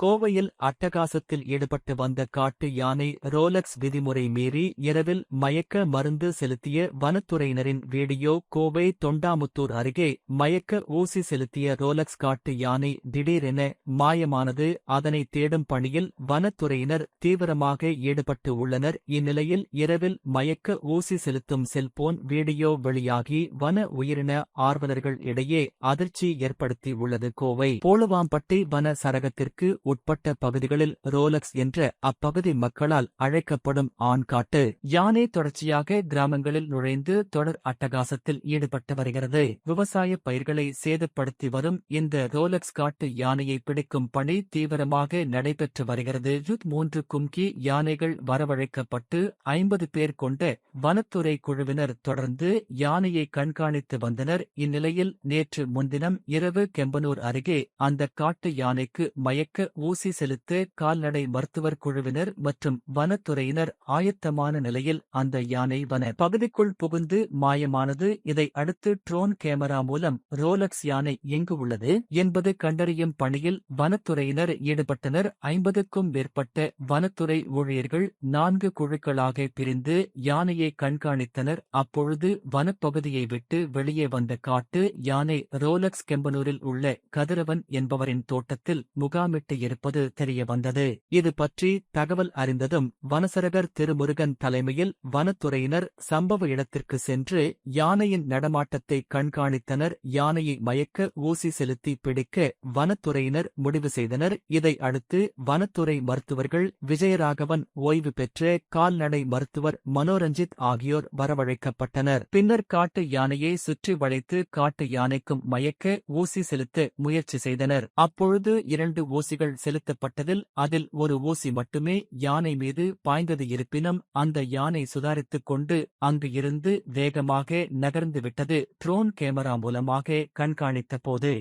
கோவையில் அட்டகாசத்தில் ஈடுபட்டு வந்த காட்டு யானை ரோலக்ஸ் விதிமுறை மீறி இரவில் மயக்க மருந்து செலுத்திய வனத்துறையினரின் வீடியோ கோவை தொண்டாமுத்தூர் அருகே மயக்க ஊசி செலுத்திய ரோலக்ஸ் காட்டு யானை திடீரென மாயமானது. அதனை தேடும் பணியில் வனத்துறையினர் தீவிரமாக ஈடுபட்டு உள்ளனர். இந்நிலையில் இரவில் மயக்க ஊசி செலுத்தும் செல்போன் வீடியோ வெளியாகி வன உயிரின ஆர்வலர்கள் இடையே அதிர்ச்சி ஏற்படுத்தி உள்ளது கோவை போலுவாம்பட்டி வன சரகத்திற்கு உட்பட்ட பகுதிகளில் ரோலக்ஸ் என்ற அப்பகுதி மக்களால் அழைக்கப்படும் ஆண்காட்டு யானை தொடர்ச்சியாக கிராமங்களில் நுழைந்து தொடர் அட்டகாசத்தில் ஈடுபட்டு வருகிறது. விவசாய பயிர்களை சேதப்படுத்தி வரும் இந்த ரோலக்ஸ் காட்டு யானையை பிடிக்கும் பணி தீவிரமாக நடைபெற்று வருகிறது. மூன்று கும்கி யானைகள் வரவழைக்கப்பட்டு ஐம்பது பேர் கொண்ட வனத்துறை குழுவினர் தொடர்ந்து யானையை கண்காணித்து வந்தனர். இந்நிலையில் நேற்று முன்தினம் இரவு கெம்பனூர் அருகே அந்த காட்டு யானைக்கு மயக்க ஊசி செலுத்த கால்நடை மருத்துவர் குழுவினர் மற்றும் வனத்துறையினர் ஆயத்தமான நிலையில் அந்த யானை வன பகுதிக்குள் புகுந்து மாயமானது. இதை அடுத்து ட்ரோன் கேமரா மூலம் ரோலக்ஸ் யானை எங்கு உள்ளது என்பது கண்டறியும் பணியில் வனத்துறையினர் ஈடுபட்டனர். ஐம்பதுக்கும் மேற்பட்ட வனத்துறை ஊழியர்கள் நான்கு குழுக்களாக பிரிந்து யானையை கண்காணித்தனர். அப்பொழுது வனப்பகுதியை விட்டு வெளியே வந்த காட்டு யானை ரோலக்ஸ் கெம்பனூரில் உள்ள கதிரவன் என்பவரின் தோட்டத்தில் முகாமிட்டு இருப்பது தெரிய வந்தது இது பற்றி தகவல் அறிந்ததும் வனசரகர் திருமுருகன் தலைமையில் வனத்துறையினர் சம்பவ இடத்திற்கு சென்று யானையின் நடமாட்டத்தை கண்காணித்தனர். யானையை மயக்க ஊசி செலுத்தி பிடிக்க வனத்துறையினர் முடிவு செய்தனர். இதை அடுத்து வனத்துறை மருத்துவர்கள் விஜயராகவன் ஓய்வு பெற்ற கால்நடை மருத்துவர் மனோரஞ்சித் ஆகியோர் வரவழைக்கப்பட்டனர். பின்னர் காட்டு யானையை சுற்றி வளைத்து காட்டு யானைக்கும் மயக்க ஊசி செலுத்த முயற்சி செய்தனர். அப்பொழுது இரண்டு ஊசிகள் செலுத்தப்பட்டதில் அதில் ஒரு ஊசி மட்டுமே யானை மீது பாய்ந்தது இருப்பினும் அந்த யானை சுதாரித்துக் கொண்டு அங்கு இருந்து வேகமாக நகர்ந்துவிட்டது ட்ரோன் கேமரா மூலமாக கண்காணித்த போது